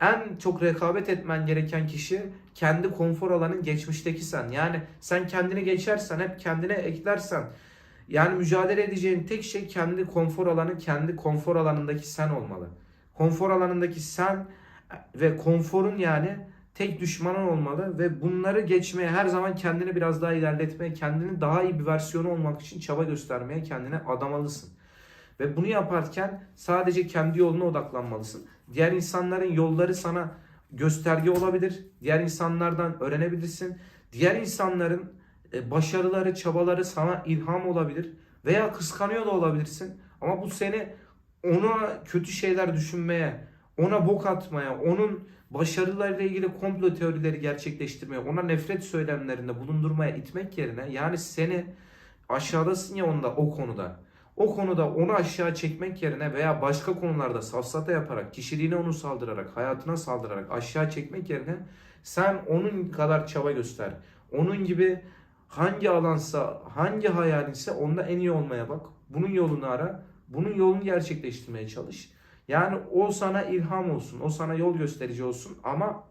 en çok rekabet etmen gereken kişi kendi konfor alanın geçmişteki sen. Yani sen kendini geçersen, hep kendine eklersen yani mücadele edeceğin tek şey kendi konfor alanı, kendi konfor alanındaki sen olmalı. Konfor alanındaki sen ve konforun yani tek düşmanın olmalı ve bunları geçmeye her zaman kendini biraz daha ilerletmeye, kendini daha iyi bir versiyonu olmak için çaba göstermeye kendine adamalısın. Ve bunu yaparken sadece kendi yoluna odaklanmalısın. Diğer insanların yolları sana gösterge olabilir. Diğer insanlardan öğrenebilirsin. Diğer insanların e, başarıları, çabaları sana ilham olabilir. Veya kıskanıyor da olabilirsin. Ama bu seni ona kötü şeyler düşünmeye, ona bok atmaya, onun başarılarıyla ilgili komplo teorileri gerçekleştirmeye, ona nefret söylemlerinde bulundurmaya itmek yerine yani seni aşağıdasın ya onda o konuda. O konuda onu aşağı çekmek yerine veya başka konularda safsata yaparak, kişiliğine onu saldırarak, hayatına saldırarak aşağı çekmek yerine sen onun kadar çaba göster. Onun gibi hangi alansa, hangi hayalinse onda en iyi olmaya bak. Bunun yolunu ara. Bunun yolunu gerçekleştirmeye çalış. Yani o sana ilham olsun, o sana yol gösterici olsun ama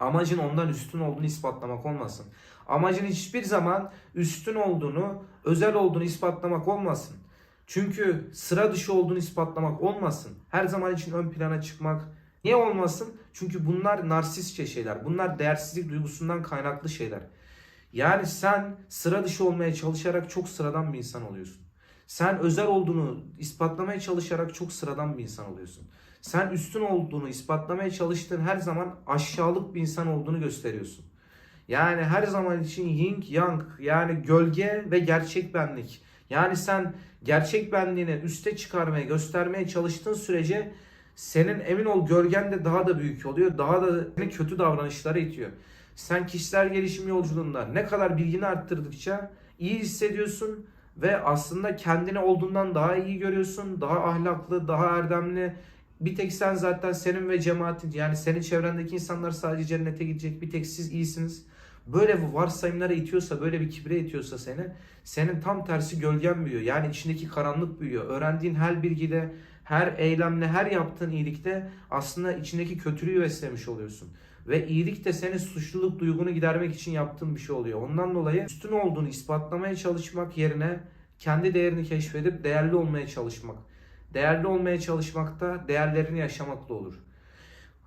amacın ondan üstün olduğunu ispatlamak olmasın. Amacın hiçbir zaman üstün olduğunu, özel olduğunu ispatlamak olmasın. Çünkü sıra dışı olduğunu ispatlamak olmasın. Her zaman için ön plana çıkmak. Niye olmasın? Çünkü bunlar narsistçe şeyler. Bunlar değersizlik duygusundan kaynaklı şeyler. Yani sen sıra dışı olmaya çalışarak çok sıradan bir insan oluyorsun. Sen özel olduğunu ispatlamaya çalışarak çok sıradan bir insan oluyorsun. Sen üstün olduğunu ispatlamaya çalıştığın her zaman aşağılık bir insan olduğunu gösteriyorsun. Yani her zaman için yin yang yani gölge ve gerçek benlik. Yani sen gerçek benliğini üste çıkarmaya, göstermeye çalıştığın sürece senin emin ol gölgen de daha da büyük oluyor. Daha da seni kötü davranışlara itiyor. Sen kişisel gelişim yolculuğunda ne kadar bilgini arttırdıkça iyi hissediyorsun ve aslında kendini olduğundan daha iyi görüyorsun. Daha ahlaklı, daha erdemli. Bir tek sen zaten senin ve cemaatin yani senin çevrendeki insanlar sadece cennete gidecek. Bir tek siz iyisiniz. Böyle varsayımlara itiyorsa, böyle bir kibre itiyorsa seni, senin tam tersi gölgen büyüyor. Yani içindeki karanlık büyüyor. Öğrendiğin her bilgide, her eylemle, her yaptığın iyilikte aslında içindeki kötülüğü beslemiş oluyorsun. Ve iyilik de senin suçluluk duygunu gidermek için yaptığın bir şey oluyor. Ondan dolayı üstün olduğunu ispatlamaya çalışmak yerine kendi değerini keşfedip değerli olmaya çalışmak. Değerli olmaya çalışmakta değerlerini yaşamakla olur.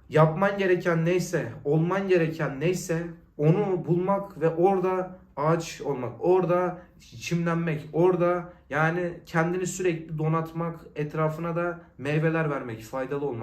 Yapman gereken neyse, olman gereken neyse onu bulmak ve orada ağaç olmak, orada çimlenmek, orada yani kendini sürekli donatmak, etrafına da meyveler vermek, faydalı olmak.